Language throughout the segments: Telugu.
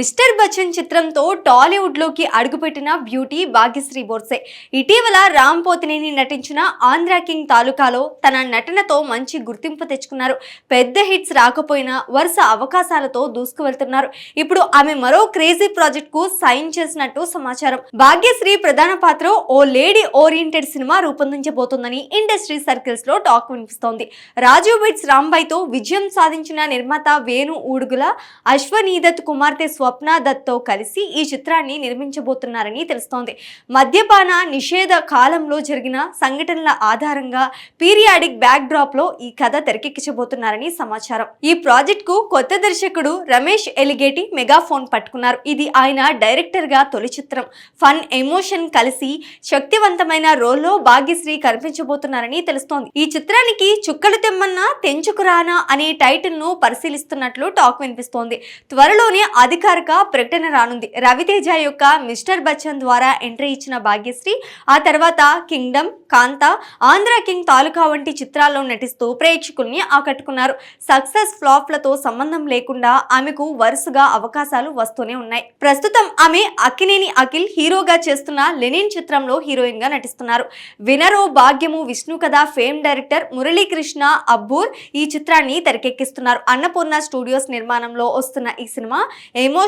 మిస్టర్ బచ్చన్ చిత్రంతో టాలీవుడ్లోకి అడుగుపెట్టిన బ్యూటీ భాగ్యశ్రీ బోర్సే. ఇటీవల రామ్ పోతినేని నటించిన ఆంధ్ర కింగ్ తాలూకాలో తన నటనతో మంచి గుర్తింపు తెచ్చుకున్నారు. పెద్ద హిట్స్ రాకపోయినా వరుస అవకాశాలతో దూసుకువెళ్తున్నారు. ఇప్పుడు ఆమె మరో క్రేజీ ప్రాజెక్ట్కు సైన్ చేసినట్టు సమాచారం. భాగ్యశ్రీ ప్రధాన పాత్ర ఓ లేడీ ఓరియంటెడ్ సినిమా రూపొందించబోతోందని ఇండస్ట్రీ సర్కిల్స్లో టాక్ వినిపిస్తోంది. రాజీవ్ బిట్స్ రాంబాయ్తో విజయం సాధించిన నిర్మాత వేణు ఊడుగుల అశ్వనీదత్ కుమార్తె స్వప్న దత్తో కలిసి ఈ చిత్రాన్ని నిర్మించబోతున్నారని తెలుస్తోంది. మద్యపాన నిషేధ కాలంలో జరిగిన సంఘటనల ఆధారంగా పీరియాడిక్ బ్యాక్ డ్రాప్లో ఈ కథ తెరకెక్కించబోతున్నారని సమాచారం. ఈ ప్రాజెక్ట్కు కొత్త దర్శకుడు రమేష్ ఎలిగేటి మెగాఫోన్ పట్టుకున్నారు. ఇది ఆయన డైరెక్టర్గా తొలి చిత్రం. ఫన్ ఎమోషన్ కలిసి శక్తివంతమైన రోల్లో భాగ్యశ్రీ కనిపించబోతున్నారని తెలుస్తోంది. ఈ చిత్రానికి చుక్కలు తెమ్మన్నా తెంచుకురానా అనే టైటిల్ను పరిశీలిస్తున్నట్లు టాక్ వినిపిస్తోంది. త్వరలోనే అధికారిక ప్రకటన రానుంది. రవితేజ యొక్క మిస్టర్ బచ్చన్ ద్వారా ఎంట్రీ ఇచ్చిన భాగ్యశ్రీ ఆ తర్వాత కింగ్డమ్ కాంత ఆంధ్ర కింగ్ తాలూకా వంటి చిత్రాల్లో నటిస్తూ ప్రేక్షకుల్ని ఆకట్టుకున్నారు. సక్సెస్ ఫ్లాప్లతో సంబంధం లేకుండా ఆమెకు వరుసగా అవకాశాలు వస్తూనే ఉన్నాయి. ప్రస్తుతం ఆమె అక్కినేని అఖిల్ హీరోగా చేస్తున్న లెనిన్ చిత్రంలో హీరోయిన్గా నటిస్తున్నారు వినరో భాగ్యము విష్ణు కథ ఫేమ్ డైరెక్టర్ మురళీకృష్ణ అబ్బూర్ ఈ చిత్రాన్ని తెరకెక్కిస్తున్నారు. అన్నపూర్ణ స్టూడియోస్ నిర్మాణంలో వస్తున్న ఈ సినిమా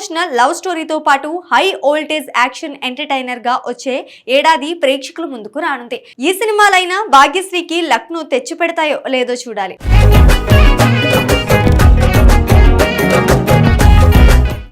ఎమోషనల్ లవ్ స్టోరీతో పాటు హై ఓల్టేజ్ యాక్షన్ ఎంటర్టైనర్గా వచ్చే ఏడాది ప్రేక్షకుల ముందుకు రానుంది. ఈ సినిమాలైనా భాగ్యశ్రీకి లక్ను తెచ్చిపెడతాయో లేదో చూడాలి.